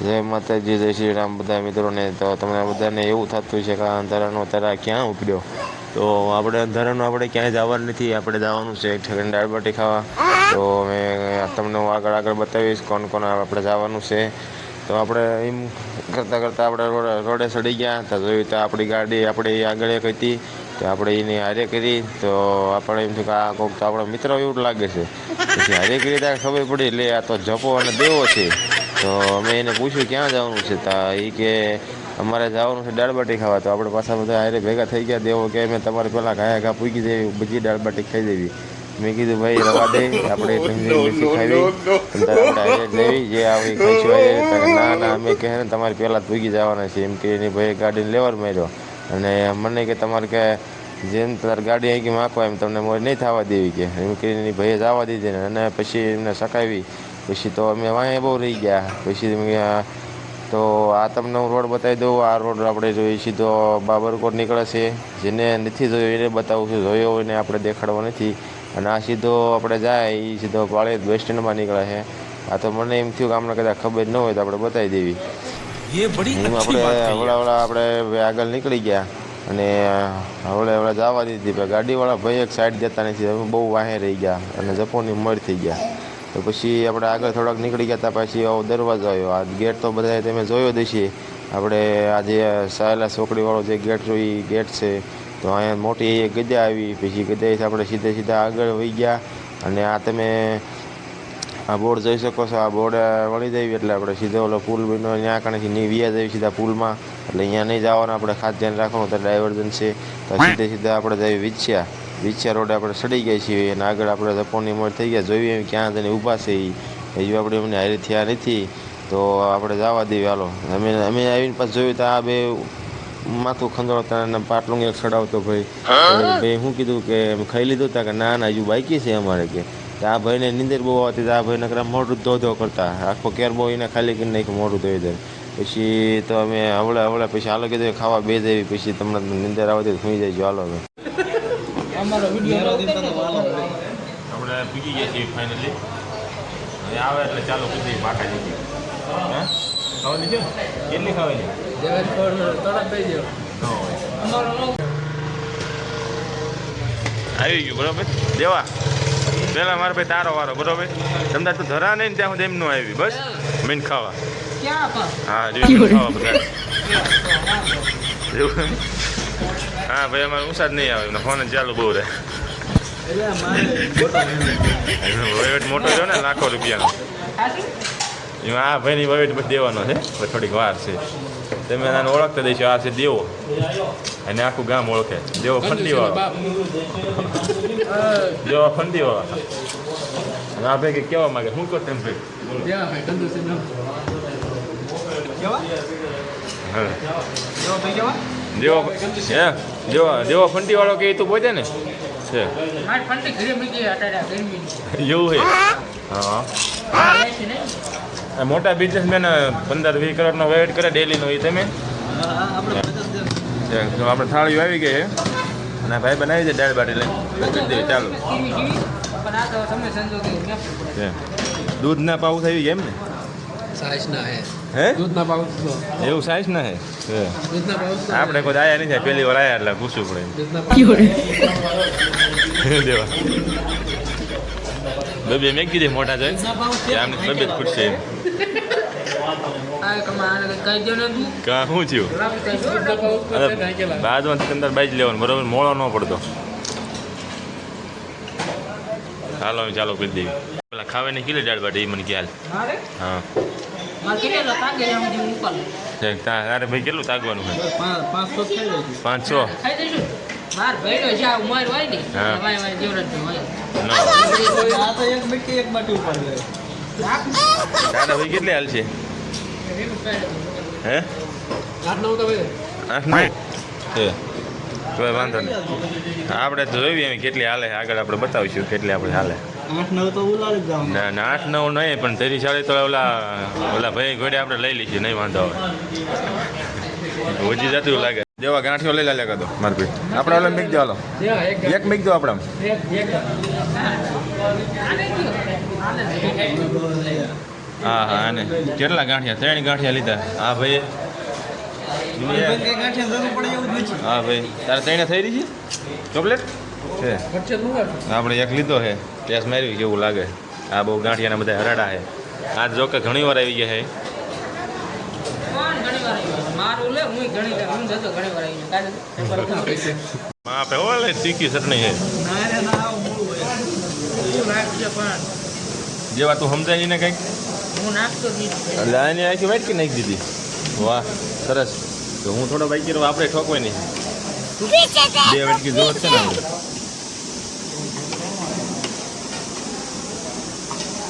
જય માતાજી, જય શ્રી રામ. બધા મિત્રોને તો તમને બધાને એવું થતું છે કે આ અંધારાનો તારા ક્યાં ઉપડ્યો? તો આપણે અંધારાનું આપણે ક્યાંય જવાનું નથી. આપણે જવાનું છે એકઠે દાળ બાટી ખાવા. તો મેં તમને હું આગળ આગળ બતાવીશ કોણ કોણ આપણે જવાનું છે. તો આપણે એમ કરતાં કરતાં આપણે રોડે સડી ગયા. તો જોયું તો આપણી ગાડી આપણી આગળ એક હતી. તો આપણે એની હારે કરી. તો આપણે એમ થયું કે આ કોઈક તો આપણા મિત્ર એવું લાગે છે. પછી હારે કરી ત્યાં ખબર પડી, લે, આ તો જપો અને દેવો છે. તો અમે એને પૂછ્યું ક્યાં જવાનું છે તા એ કે અમારે જવાનું છે દાળબાટી ખાવા. તો આપણે પાછા બધા હારે ભેગા થઈ ગયા દેવો કે મેં તમારે પહેલાં ઘાયા ઘા પૂગી દેવી બધી દાળબાટી ખાઈ દેવી. મેં કીધું ભાઈ રવા દે આપણે ખાવી. જ લેવી જે આવી ખાઈશું ના ના અમે કહે ને તમારે પહેલાં પૂગી જવાના છે. એમ કે એની ભાઈ ગાડીને લેવર માર્યો. અને મને કે તમારે કે જેમ તારી ગાડી અહીં માખવા એમ તમને મોજ નહીં થવા દેવી કે. એમ કે એની ભાઈએ જવા દીધી ને અને પછી એમને સકાવી પછી તો અમે વાંય બહુ રહી ગયા. પછી તો આ તમને હું રોડ બતાવી દઉં. આ રોડ આપણે જોઈએ સીધો બાબરકોટ નીકળે છે. જેને નથી જોયો એને બતાવું છું. જોયો એને આપણે દેખાડવો નથી. અને આ સીધો આપણે જાય એ સીધો પાળેજ બસ સ્ટેન્ડમાં નીકળે છે. આ તો મને એમ થયું કે આમને કદાચ ખબર ન હોય તો આપણે બતાવી દેવી. આપણે હવળા હવળા આપણે આગળ નીકળી ગયા. અને હવળે હવળે જવા દીધી. ગાડીવાળા ભાઈ એક સાઈડ જતા નથી. અમે બહુ વાહે રહી ગયા. અને જપોની મર થઈ ગયા. તો પછી આપણે આગળ થોડાક નીકળી ગયા હતા પછી આવો દરવાજો આવ્યો. આ ગેટ તો બધા તમે જોયો જ આપણે આજે સાયલા ચોકડીવાળો જે ગેટ જો એ ગેટ છે. તો અહીંયા મોટી ગજા આવી. પછી ગજાથી આપણે સીધે સીધા આગળ વહી ગયા. અને આ તમે આ બોર્ડ જોઈ શકો છો. આ બોર્ડ વળી દેવી એટલે આપણે સીધો ઓલો પુલ બન્યો. ત્યાં કણેથી ની વ્યા જઈએ સીધા પુલમાં. એટલે અહીંયા નહીં જવાનું, આપણે ખાસ ધ્યાન રાખવાનું. તો ડાયવર્જન છે. તો સીધે સીધા આપણે જઈએ વિછ્યા વિછ્યા રોડ આપણે સડી ગયા છીએ અને આગળ આપણે ધપોની મોડ થઈ ગયા. જોઈએ એમ ક્યાં તેને ઊભા છે એ હજુ આપણે એમને હારી થયા નથી તો આપણે જવા દેવી હાલો. અમે અમે આવીને પાછું જોયું તો આ બે માથું ખંડોળતા અને પાટલું એક સડાવતો ભાઈ. ભાઈ શું કીધું કે ખાઈ લીધું તા કે ના ના હજુ બાઈકી છે અમારે કે. આ ભાઈને નીંદર બહુ આવતી તો આ ભાઈ નકરા મોઢું ધો ધો કરતા. આખો કેર બહુ એને ખાલી કરીને એક મોઢું ધોઈ દે પછી તો અમે હવળા હવળા પછી હાલો કીધું ખાવા બે દેવી પછી તમને નિંદર આવે તો સુઈ જાય હાલો આપણે પૂજી ગયા છીએ ફાઇનલી હવે આવે એટલે ચાલો પૂછી પાકા જઈએ. હા? ખાવાની છે? કેટલી ખાવાની? આવી ગયું બરોબર? દેવા પેલા મારા ભાઈ તારો વારો બરોબર? તમને તું ધરા નહીં ને ત્યાં સુધી એમનું આવી. બસ મીન ખાવા. હા જોઈએ ખાવા બધા. એમ? હા ભાઈ અમારે જ નહીં આવે એમનો ફોન ચાલુ બહુ રહે. વહીવટ મોટો રહ્યો ને લાખો રૂપિયાનો. એમાં આ ભાઈની વહીવટ બધી દેવાનો છે થોડીક વાર છે. તમે એને ઓળખતા દઈશું આ છે દેવો. અને આખું ગામ ઓળખે. દેવો ફંડી વાળો દેવો ફંડી વાળો આ ભાઈ કંઈક કહેવા માંગે? શું કહો તેમ ભાઈ? દેવો હે? દેવો દેવો ફંટી વાળો કે તું પહોંચે ને? છે. એવું છે? હા. આ મોટા બિઝનેસમેન પંદર વીસ કરોડનો વેટ કરે ડેલીનો એ તમે? આપણે થાળીઓ આવી ગઈ છે. અને ભાઈ બનાવી દે દાળ બાટી લઈને. ચાલો. દૂધ ના પાઉસ આવી ગયા એમ ને? સાઈઝ ના હે હે? દૂધના પાઉચ એવું સાઈઝ ના હે? આપણે કોઈ આયા નહીં થાય પહેલી વાર આયા એટલે પૂછવું પડે. દેવા. બબે મેં કીધી મોટા જોઈ. આમની તબિયત ખૂટશે એમ. કા શું થયું? બાજુમાં સિકંદર બાઈજ લેવાનું બરોબર? મોળો ન પડતો. હાલો ચાલો કરી દઈએ. પેલા ખાવાની કેટલી દાળ બાટી એ મને ખ્યાલ. હા. તારે ભાઈ કેટલું તાગવાનું છે. પાંચ પાંચસો તારા ભાઈ કેટલી હાલ છે? હે? આઠ નવ તો વાંધો નહીં. આપણે તો જોઈએ કેટલી હાલે. આગળ આપણે બતાવીશું કેટલી આપણે હાલે. આઠ નવ તો ઉલાડી જ ના ના આઠ નવ નહીં પણ તેરી સાડી તો ઓલા ઓલા ભાઈ ઘોડે આપણે લઈ લઈશું નહીં વાંધો આવે. ઓછી જતું લાગે. દેવા ગાંઠિયો લઈ લે કદો માર ભાઈ. આપણે ઓલા મીક દો હાલો એક મીક દો આપણે. હા હા અને કેટલા ગાંઠિયા? ત્રણ ગાંઠિયા લીધા. હા ભાઈ. હા ભાઈ. તારે ત્રણે થઈ રહી છે? ચોકલેટ? છે. આપણે એક લીધો છે. ટેસ્ટ માર્યું કેવું લાગે. આ બહુ ગાંઠિયાના બધા હરાડા છે. આજ જો કે ઘણી વાર આવી ગયા છે. હતું. આપે ઓલે તીખી ચટણી છે. જેવા તું સમજાય ને કંઈક? એટલે આની આખી વાઈટ કે નાખી દીધી. વાહ સરસ. તો હું થોડો બાઈક આપણે ઠોકવાય નહીં બે વાટકી જોત છે ને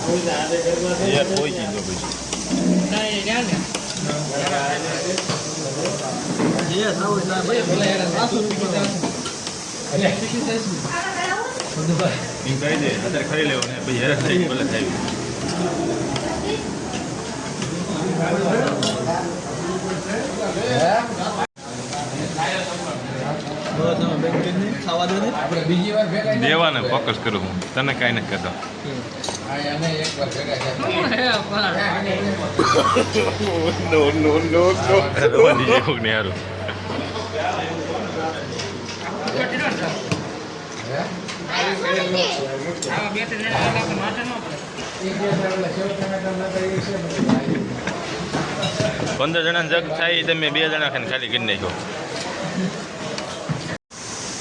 યાર કોઈ ચીજ જો પછી નહીં, ન્યા ને. જે થવું હોય ના ભાઈ ભલે યાર પાંચસો રૂપિયા એમ કહી દે અત્યારે ખરી લેવો ને પછી હેરાન થઈ ભલે થાય બસ તમે બેગ બેગ નહીં ખાવા દો ને દેવાને ફોકસ કરું હું તને કાંઈ નથી કરતો. પંદર જણા જગ થાય તમે બે જણા ખાલી કરી નાખ્યો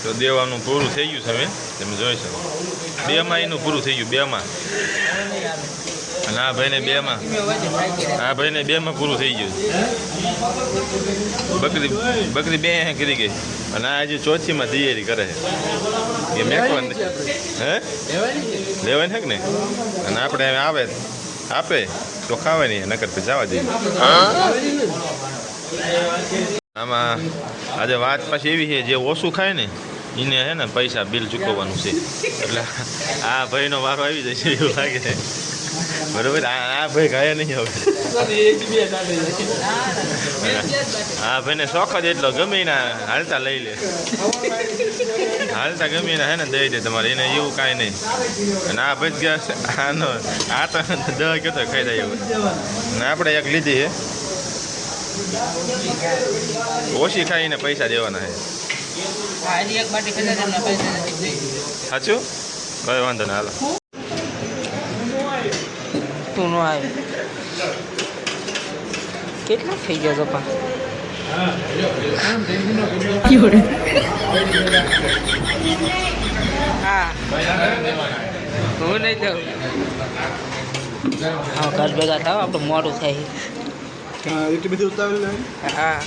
તો દેવાનું પૂરું થઈ ગયું હવે. તમે જોઈ શકો. બેમાં એનું પૂરું થઈ ગયું, બેમાં. અને આ ભાઈને બેમાં. આ ભાઈને બેમાં પૂરું થઈ ગયું. બકરી બકરી બે અહીંયા કરી ગઈ. અને આ હજી ચોથીમાં તૈયારી કરે છે. કે મેકવાની હે? લેવાની છે ને અને આપણે આવે, આપે તો ખાવાની નકર પછી જવા જઈએ આમાં આજે વાત પાછી એવી છે, જે ઓછું ખાય ને એને હે ને પૈસા બિલ ચૂકવવાનું છે. એટલે આ ભાઈનો વારો આવી જશે એવું લાગે છે. બરોબર? આ ભાઈ ગયા નહીં હવે. આ ભાઈને શોખ જ એટલો, ગમે ના હાલતા લઈ લે. હાલતા ગમે ને હે ને દઈ દે તમારે, એને એવું કાંઈ નહીં. અને આ ભાઈ ગયા છે. આનો આ તો દહ કહેતો ખાઈ જાય એવું ને આપણે એક લીધી છે. ઓછી ખાઈને પૈસા દેવાના છે. સાચું? કઈ વાંધો નહીં હાલો. તું નો આવે. કેટલા થઈ ગયા પણ હા. હું નહીં જાઉં. હા ઘર ભેગા થાવ આપણું મોડું થાય. હા એટલી બધી ઉતાવળ હા.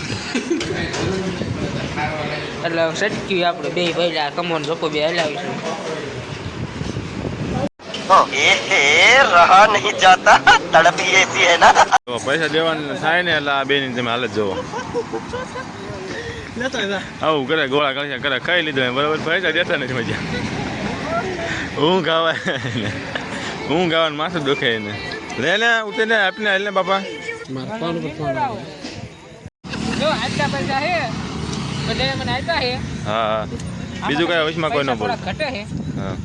એટલે સટક્યું આપણે બે પહેલા કમોન જોકો બે હલાવીશું પૈસા દેવાનું થાય ને એટલે આ બેની તમે હાલત જોવો. આવું કરે ગોળા કરશે કરે ખાઈ લીધો બરાબર? પૈસા દેતા નથી મજા. હું ગાવા હું ગાવાનું માથું દુખે ને ઉતરીને આપીને હાલ ને બાપા. મને આપ્યા હે હા. હા બીજું કઈ વચમાં કોઈ ન બોલ. ઘટે હે. હા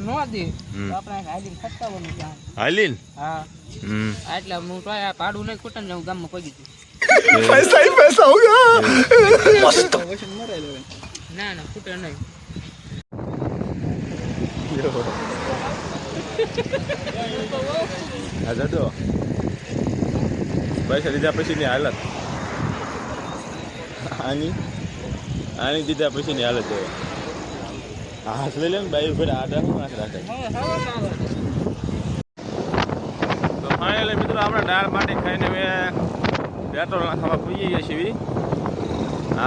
નો દે. આપણે હાલી ખટકાવવાનું છે હાલીન? હા. હમ. આટલા હું તો આ પાડું નહીં ખૂટે ને હું ગામમાં પગી દીધું પૈસા મરાય લેવાય ના ના ખૂટે નહીં. પૈસા લીધા પછીની હાલત. આની આની દીધા પછીની હાલત જો હાથ લઈ લે ને બાઈ ઉપર આડા હું હાથ રાખે. તો ફાઇનલી મિત્રો આપણે દાળ બાટી ખાઈને મેં પેટ્રોલ નાખવા પૂજી જઈએ છીએ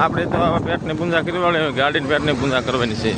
આપણે તો પેટની પૂંજા કરી વાળે ગાડીને પેટને પૂંજા કરવાની છે.